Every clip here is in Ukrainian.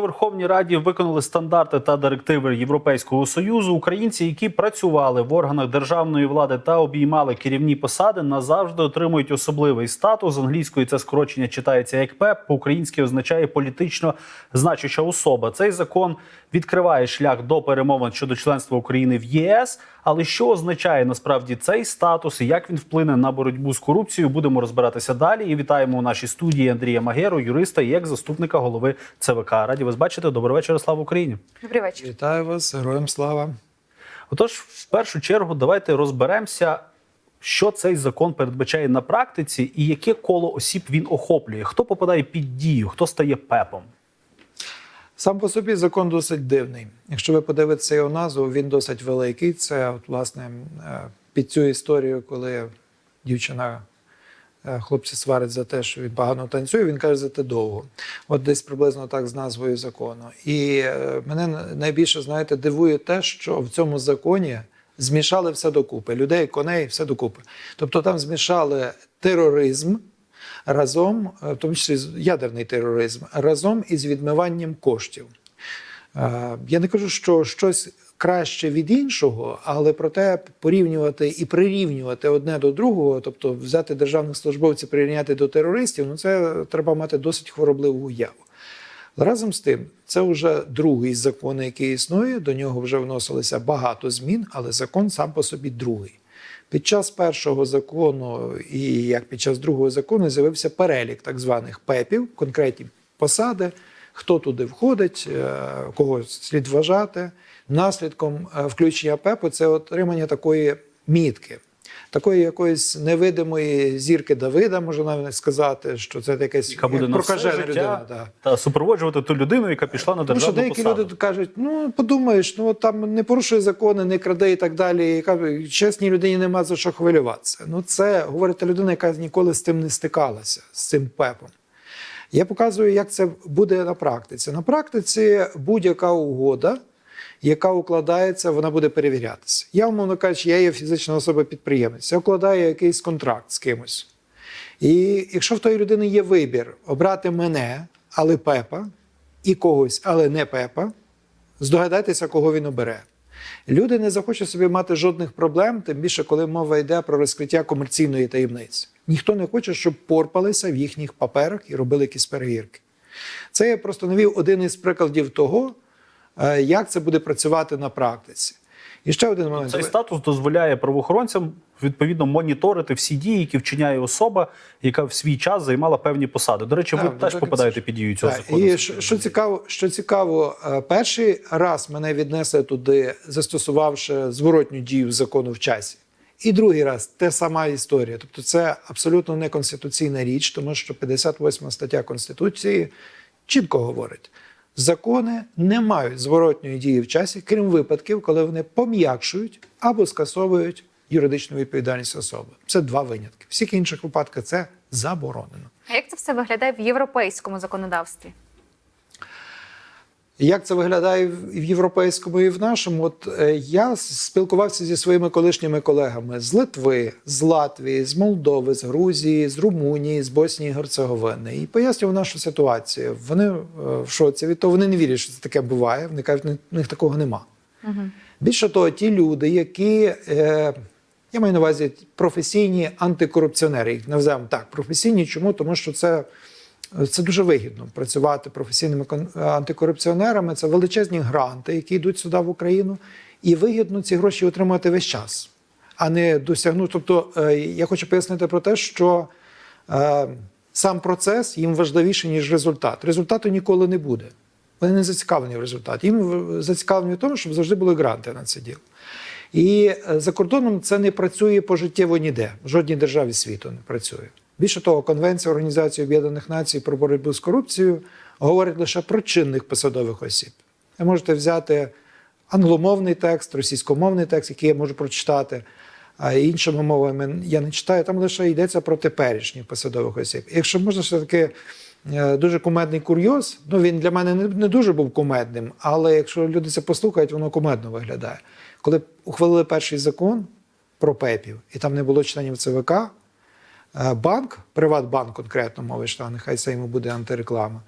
Верховній Раді виконали стандарти та директиви Європейського союзу. Українці, які працювали в органах державної влади та обіймали керівні посади, назавжди отримують особливий статус. З англійської це скорочення читається як ПЕП, по-українськи означає політично значуща особа. Цей закон відкриває шлях до перемовин щодо членства України в ЄС. Але що означає насправді цей статус і як він вплине на боротьбу з корупцією? Будемо розбиратися далі. І вітаємо у нашій студії Андрія Магеру, юриста і екс-заступника голови ЦВК. Раді вас бачити. Добрий вечір, слава Україні. Добрий вечір. Вітаю вас, героям слава. Отож, в першу чергу, давайте розберемося, що цей закон передбачає на практиці, і яке коло осіб він охоплює. Хто попадає під дію, хто стає пепом. Сам по собі закон досить дивний. Якщо ви подивитеся його назву, він досить великий. Це, от, власне, е, під цю історію, коли дівчина, е, хлопці сварять за те, що він погано танцює, він каже за те довго. От десь приблизно так з назвою закону. І е, мене найбільше, знаєте, дивує те, що в цьому законі змішали все докупи: людей, коней, все докупи. Тобто там змішали тероризм. Разом, е, в тому числі ядерний тероризм, разом із відмиванням коштів. Е, Я не кажу, що щось краще від іншого, але проте порівнювати і прирівнювати одне до другого, тобто взяти державних службовців, прирівняти до терористів, ну це треба мати досить хворобливу уяву. Разом з тим, це вже другий закон, який існує. До нього вже вносилося багато змін, але закон сам по собі другий. Під час першого закону і як під час другого закону з'явився перелік так званих ПЕПів, конкретні посади, хто туди входить, е, кого слід вважати. Наслідком е, включення ПЕПу це отримання такої мітки, такої якоїсь невидимої зірки Давида, можна навіть сказати, що це якесь Яка буде як на все життя людина. Да. та супроводжувати ту людину, яка пішла на Тому що деякі посаду. люди кажуть, ну подумаєш, ну там не порушує закони, не краде і так далі. І чесній людині нема за що хвилюватися. Ну це говорить людина, яка ніколи з тим не стикалася, з цим пепом. Я показую, як це буде на практиці. На практиці будь-яка угода, яка укладається, вона буде перевірятися. Я, умовно кажучи, я є фізична особа-підприємець, я укладаю якийсь контракт з кимось. І якщо в тої людини є вибір обрати мене, але пепа, і когось, але не пепа, здогадайтеся, кого він обере. Люди не захочуть собі мати жодних проблем, тим більше, коли мова йде про розкриття комерційної таємниці. Ніхто не хоче, щоб порпалися в їхніх паперах і робили якісь перевірки. Це я просто навів один із прикладів того, як це буде працювати на практиці. І ще один момент. Цей статус дозволяє правоохоронцям відповідно моніторити всі дії, які вчиняє особа, яка в свій час займала певні посади. До речі, ви Так, теж так попадаєте під дію цього Так, закону. І що, що цікаво, що цікаво, е, перший раз мене віднесли туди, застосувавши зворотню дію закону в часі. І другий раз те сама історія. Тобто, це абсолютно неконституційна річ, тому що 58 стаття Конституції чітко говорить: закони не мають зворотньої дії в часі, крім випадків, коли вони пом'якшують або скасовують юридичну відповідальність особи. Це два винятки. Всіх інших випадках це заборонено. А як це все виглядає в європейському законодавстві? Як це виглядає в в європейському і в нашому? От е, я спілкувався зі своїми колишніми колегами з Литви, з Латвії, з Молдови, з Грузії, з Румунії, з Боснії і Герцеговини і пояснював нашу ситуацію. Вони е, в шоці від того, вони не вірять, що це таке буває. Вони кажуть, «Ні- в них такого нема. Більше того, ті люди, які е, я маю на увазі професійні антикорупціонери, їх називаємо так, професійні. Чому? Тому що це, це дуже вигідно працювати професійними антикорупціонерами. Це величезні гранти, які йдуть сюди в Україну, і вигідно ці гроші отримати весь час, а не досягнути. Тобто, е, я хочу пояснити про те, що е, сам процес їм важливіший, ніж результат. Результату ніколи не буде. Вони не зацікавлені в результаті. Їм зацікавлені в тому, щоб завжди були гранти на це діло. І е, за кордоном це не працює пожиттєво ніде. В жодній державі світу не працює. Більше того, Конвенція Організації Об'єднаних Націй про боротьбу з корупцією говорить лише про чинних посадових осіб. Ви можете взяти англомовний текст, російськомовний текст, який я можу прочитати, а іншими мовами я не читаю. Там лише йдеться про теперішніх посадових осіб. Якщо можна все таки е, дуже кумедний курйоз, ну він для мене не, дуже був кумедним, але якщо люди це послухають, воно кумедно виглядає. Коли ухвалили перший закон про ПЕПів, і там не було членів ЦВК, банк, Приватбанк конкретно мова йшла, нехай це йому буде антиреклама.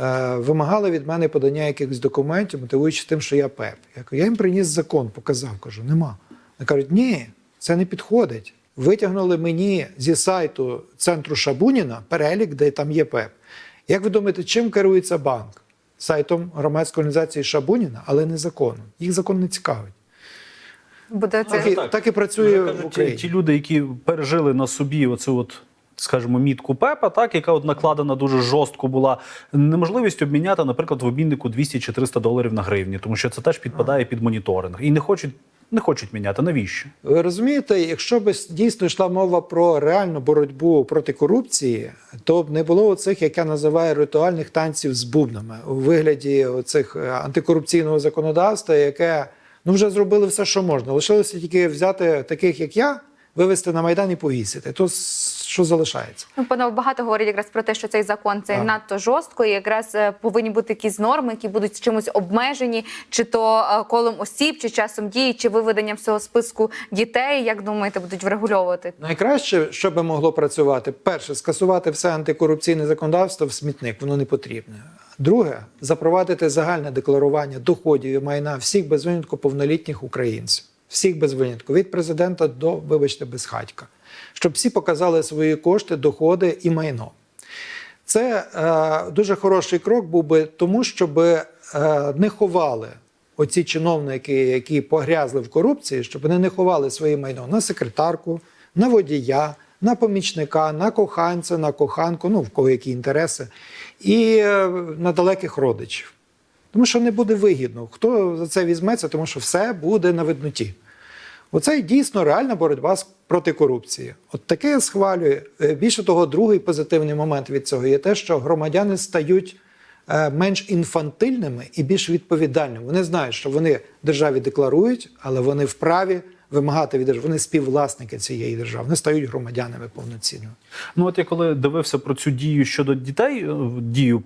е, вимагали від мене подання якихось документів, мотивуючи тим, що я ПЕП. Я їм приніс закон, показав, кажу, нема. Вони кажуть, ні, це не підходить. Витягнули мені зі сайту центру Шабуніна перелік, де там є ПЕП. Як ви думаєте, чим керується банк? Сайтом громадської організації Шабуніна, але не законом. Їх закон не цікавить. Буде Так, це і, так і працює в ті, Україні. ті люди, які пережили на собі оцю от. Скажімо, мітку ПЕПа, так, яка от накладена дуже жорстко була неможливість обміняти, наприклад, в обміннику 200 чи 300 доларів на гривні, тому що це теж підпадає під моніторинг. І не хочуть, не хочуть міняти. Навіщо? Ви розумієте, якщо б дійсно йшла мова про реальну боротьбу проти корупції, то б не було оцих, як я називаю, ритуальних танців з бубнами у вигляді оцих е, антикорупційного законодавства, яке ну вже зробили все, що можна. Лишилося тільки взяти таких, як я, вивести на майдан і повісити. То що залишається? Ну, панове багато говорять якраз про те, що цей закон це Так. надто жорстко, і якраз е, повинні бути якісь норми, які будуть чимось обмежені, чи то е, колом осіб, чи часом дії, чи виведенням всього списку дітей. Як думаєте, будуть врегульовувати? Найкраще, що би могло працювати, перше, скасувати все антикорупційне законодавство в смітник, воно не потрібне. Друге, запровадити загальне декларування доходів і майна всіх без винятку повнолітніх українців, всіх без винятку, від президента до, вибачте, безхатька, щоб всі показали свої кошти, доходи і майно. Це е, дуже хороший крок був би тому, щоб е, не ховали оці чиновники, які погрязли в корупції, щоб вони не ховали своє майно на секретарку, на водія, на помічника, на коханця, на коханку, ну в кого які інтереси, і е, на далеких родичів. Тому що не буде вигідно. Хто за це візьметься, тому що все буде на видноті. Оце дійсно реальна боротьба проти корупції. От таке я схвалюю. Е, Більше того, другий позитивний момент від цього є те, що громадяни стають е, менш інфантильними і більш відповідальними. Вони знають, що вони державі декларують, але вони вправі вимагати від держави. Вони співвласники цієї держави. Вони стають громадянами повноцінно. Ну, от я коли дивився про цю дію щодо дітей, е, дію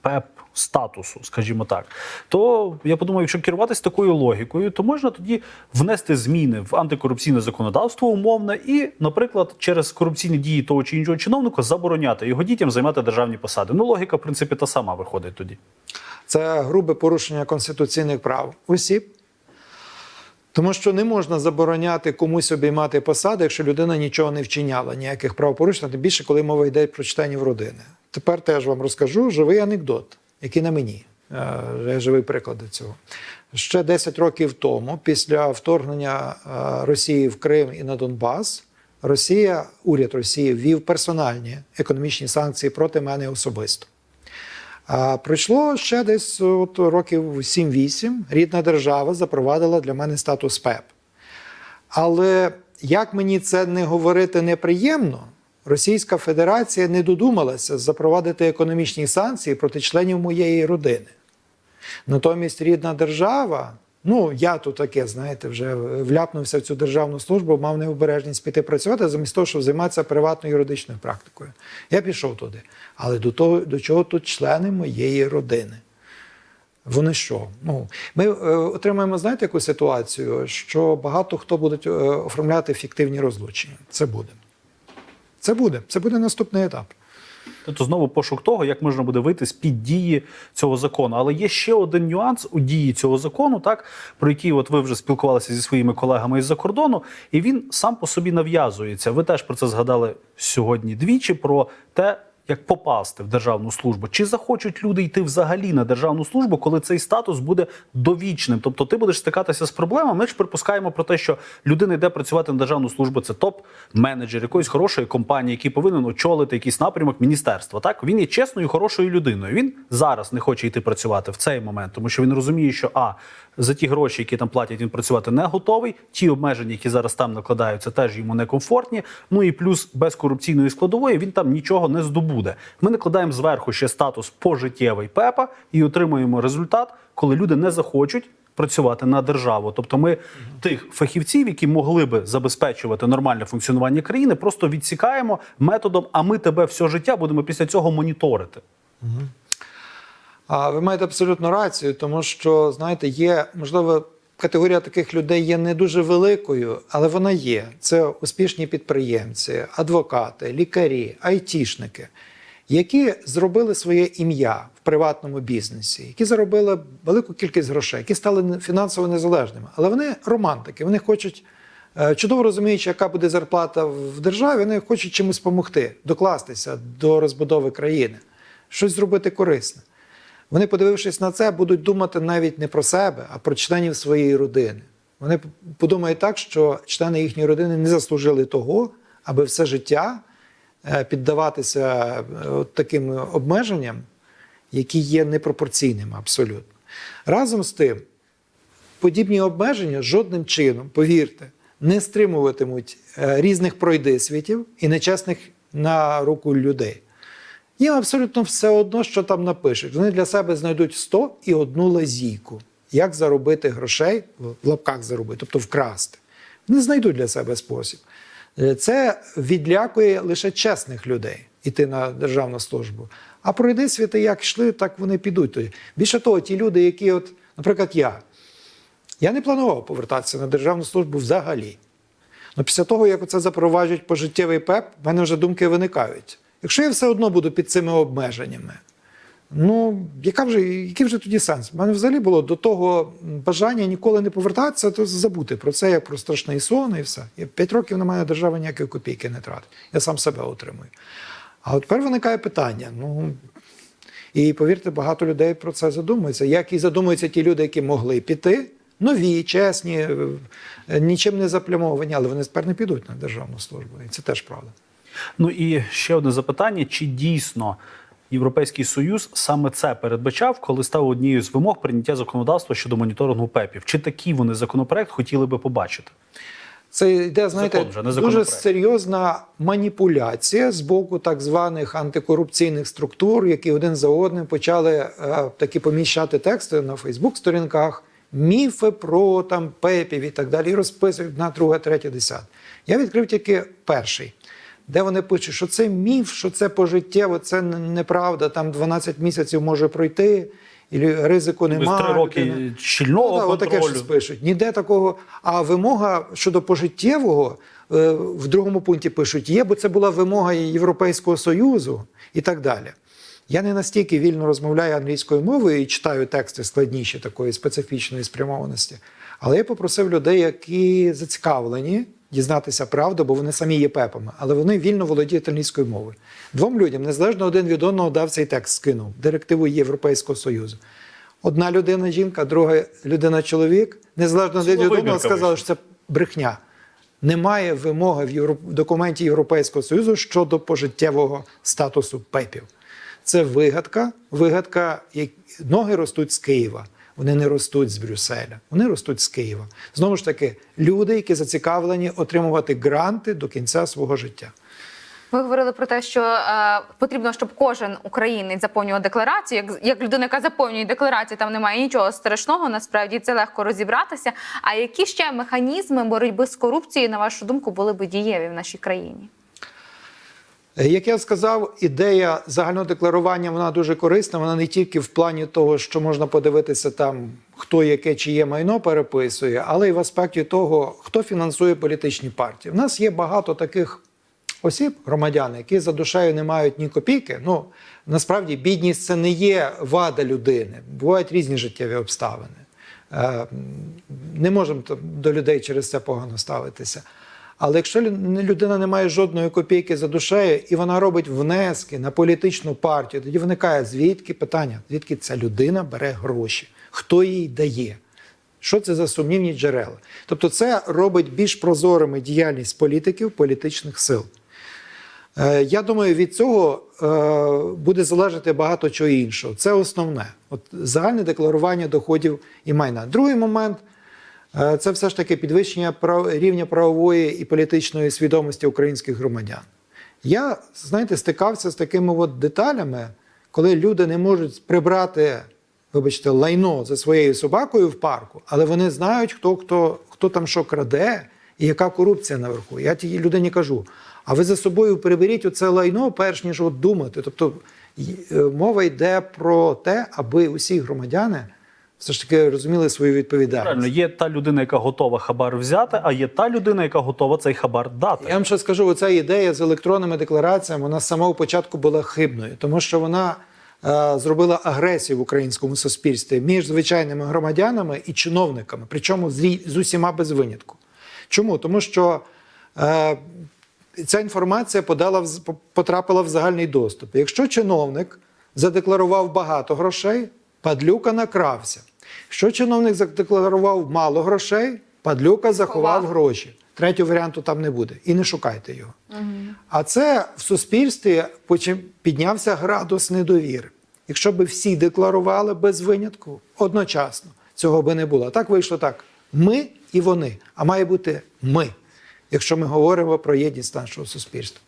ПЕП статусу, скажімо так, то я подумав, якщо керуватися такою логікою, то можна тоді внести зміни в антикорупційне законодавство умовне і, наприклад, через корупційні дії того чи іншого чиновника забороняти його дітям займати державні посади. Ну, логіка, в принципі, та сама виходить тоді. Це грубе порушення конституційних прав осіб. Тому що не можна забороняти комусь обіймати посади, якщо людина нічого не вчиняла, ніяких правопорушень, тим більше, коли мова йде про членів родини. Тепер теж вам розкажу живий анекдот, який на мені. Е, живий приклад до цього. Ще 10 років тому, після вторгнення е, Росії в Крим і на Донбас, Росія, уряд Росії ввів персональні економічні санкції проти мене особисто. А пройшло ще десь от, років 7-8. Рідна держава запровадила для мене статус ПЕП. Але як мені це не говорити неприємно, Російська Федерація не додумалася запровадити економічні санкції проти членів моєї родини. Натомість рідна держава, ну я тут таке, знаєте, вже вляпнувся в цю державну службу, мав необережність піти працювати, замість того, щоб займатися приватною юридичною практикою. Я пішов туди. Але до того, до чого тут члени моєї родини? Вони що? Ну, ми е, отримаємо, знаєте, яку ситуацію, що багато хто будуть е, оформляти фіктивні розлучення. Це буде. Це буде. Це буде наступний етап. Тобто знову пошук того, як можна буде вийти з під дії цього закону. Але є ще один нюанс у дії цього закону, так про який от ви вже спілкувалися зі своїми колегами із-за кордону, і він сам по собі нав'язується. Ви теж про це згадали сьогодні двічі про те. Як попасти в державну службу? Чи захочуть люди йти взагалі на державну службу, коли цей статус буде довічним? Тобто ти будеш стикатися з проблемами. Ми ж припускаємо про те, що людина йде працювати на державну службу. Це топ-менеджер якоїсь хорошої компанії, який повинен очолити якийсь напрямок міністерства. Так він є чесною, хорошою людиною. Він зараз не хоче йти працювати в цей момент, тому що він розуміє, що а за ті гроші, які там платять, він працювати не готовий. Ті обмеження, які зараз там накладаються, теж йому некомфортні. Ну і плюс без корупційної складової він там нічого не здобуде. Ми накладаємо зверху ще статус пожиттєвий ПЕПа і отримуємо результат, коли люди не захочуть. Працювати на державу, тобто ми тих фахівців, які могли би забезпечувати нормальне функціонування країни, просто відсікаємо методом. А ми тебе все життя будемо після цього моніторити. А ви маєте абсолютно рацію, тому що, знаєте, є, можливо, категорія таких людей є не дуже великою, але вона є. Це успішні підприємці, адвокати, лікарі, айтішники, які зробили своє ім'я в приватному бізнесі, які заробили велику кількість грошей, які стали фінансово незалежними. Але вони романтики, вони хочуть, е, чудово розуміючи, яка буде зарплата в державі, вони хочуть чимось допомогти, докластися до розбудови країни, щось зробити корисне. Вони, подивившись на це, будуть думати навіть не про себе, а про членів своєї родини. Вони подумають так, що члени їхньої родини не заслужили того, аби все життя е, піддаватися е, таким обмеженням, які є непропорційними абсолютно. Разом з тим, подібні обмеження жодним чином, повірте, не стримуватимуть е, різних пройдисвітів і нечесних на руку людей. Їм абсолютно все одно, що там напишуть. Вони для себе знайдуть 100 і одну лазійку, як заробити грошей, в лапках заробити, тобто вкрасти. Вони знайдуть для себе спосіб. Е, Це відлякує лише чесних людей іти на державну службу. А пройди світи, як йшли, так вони підуть. Більше того, ті люди, які, от, наприклад, я, я не планував повертатися на державну службу взагалі. Ну, після того, як це запроваджують пожиттєвий ПЕП, в мене вже думки виникають. Якщо я все одно буду під цими обмеженнями, ну яка вже, який вже тоді сенс? У мене взагалі було до того бажання ніколи не повертатися, то забути про це як про страшний сон і все. Я п'ять років на мене держава ніякої копійки не тратить. Я сам себе отримую. А от тепер виникає питання: ну і повірте, багато людей про це задумуються. Як і задумуються ті люди, які могли піти, нові, чесні, е, нічим не заплямовані, але вони тепер не підуть на державну службу. І це теж правда. Ну і ще одне запитання: чи дійсно Європейський Союз саме це передбачав, коли став однією з вимог прийняття законодавства щодо моніторингу ПЕПів? Чи такий вони законопроект хотіли би побачити? Це йде, знаєте, Закон вже, не дуже серйозна маніпуляція з боку так званих антикорупційних структур, які один за одним почали е, такі поміщати тексти на Фейсбук-сторінках, міфи про там пепів і так далі, і розписують на друге, третє, десяте. Я відкрив тільки перший, де вони пишуть, що це міф, що це пожиттєво, це неправда, там 12 місяців може пройти, і ризику немає. Три роки щільного Ну, да, отаке щось пишуть. Ніде такого. А вимога щодо пожиттєвого е, в другому пункті пишуть: є, бо це була вимога Європейського Союзу і так далі. Я не настільки вільно розмовляю англійською мовою і читаю тексти складніші такої специфічної спрямованості. Але я попросив людей, які зацікавлені дізнатися правду, бо вони самі є пепами, але вони вільно володіють англійською мовою. Двом людям, незалежно один від одного, дав цей текст, скинув директиву Європейського Союзу. Одна людина жінка, друга людина чоловік, незалежно один від одного, сказали, що це брехня. Немає вимоги в, Євро... в документі Європейського Союзу щодо пожиттєвого статусу ПЕПів. Це вигадка, вигадка, як ноги ростуть з Києва. Вони не ростуть з Брюсселя, вони ростуть з Києва. Знову ж таки, люди, які зацікавлені отримувати гранти до кінця свого життя. Ви говорили про те, що е, потрібно, щоб кожен українець заповнював декларацію. Як, як людина, яка заповнює декларацію, там немає нічого страшного. Насправді це легко розібратися. А які ще механізми боротьби з корупцією, на вашу думку, були би дієві в нашій країні? Е, Як я сказав, ідея загального декларування вона дуже корисна. Вона не тільки в плані того, що можна подивитися там, хто яке чиє майно переписує, але й в аспекті того, хто фінансує політичні партії. У нас є багато таких осіб, громадян, які за душею не мають ні копійки. Ну насправді бідність це не є вада людини. Бувають різні життєві обставини. Е, Не можемо до людей через це погано ставитися. Але якщо людина не має жодної копійки за душею і вона робить внески на політичну партію, тоді виникає звідки питання, звідки ця людина бере гроші, хто їй дає. Що це за сумнівні джерела? Тобто, це робить більш прозорими діяльність політиків, політичних сил. Е, Я думаю, від цього е, буде залежати багато чого іншого. Це основне. От загальне декларування доходів і майна. Другий момент це все ж таки підвищення рівня правової і політичної свідомості українських громадян. Я, знаєте, стикався з такими от деталями, коли люди не можуть прибрати, вибачте, лайно за своєю собакою в парку, але вони знають, хто, хто, хто там що краде і яка корупція наверху. Я тій людині кажу: а ви за собою приберіть оце лайно, перш ніж от думати. Тобто е, мова йде про те, аби усі громадяни все ж таки розуміли свою відповідальність. Правильно, є та людина, яка готова хабар взяти, а є та людина, яка готова цей хабар дати. Я вам ще скажу, оця ідея з електронними деклараціями вона з самого початку була хибною, тому що вона е, зробила агресію в українському суспільстві між звичайними громадянами і чиновниками, причому з, з усіма без винятку. Чому? Тому що е, ця інформація подала потрапила в загальний доступ. Якщо чиновник задекларував багато грошей, падлюка накрався. Якщо чиновник задекларував мало грошей, падлюка заховав Ховав. гроші. Третього варіанту там не буде. І не шукайте його. А це в суспільстві піднявся градус недовіри. Якщо б всі декларували без винятку одночасно, цього би не було. Так вийшло так: ми і вони. А має бути ми, якщо ми говоримо про єдність нашого суспільства.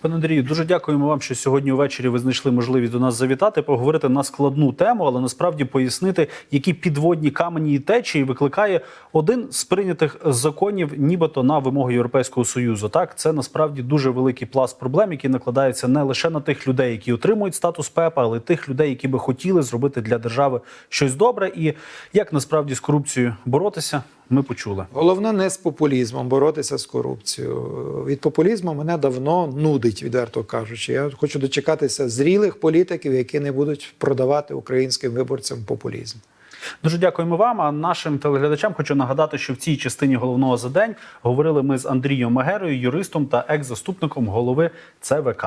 Пане Андрію, дуже дякуємо вам, що сьогодні увечері ви знайшли можливість до нас завітати, поговорити на складну тему, але насправді пояснити, які підводні камені і течії викликає один з прийнятих законів, нібито на вимоги Європейського союзу. Так, це насправді дуже великий пласт проблем, які накладаються не лише на тих людей, які отримують статус ПЕПа, але й тих людей, які би хотіли зробити для держави щось добре. І як насправді з корупцією боротися, ми почули. Головне не з популізмом боротися з корупцією. Від популізму мене давно нудить, відверто кажучи. Я хочу дочекатися зрілих політиків, які не будуть продавати українським виборцям популізм. Дуже дякуємо вам. А нашим телеглядачам хочу нагадати, що в цій частині головного за день говорили ми з Андрієм Магерою, юристом та екс-заступником голови ЦВК.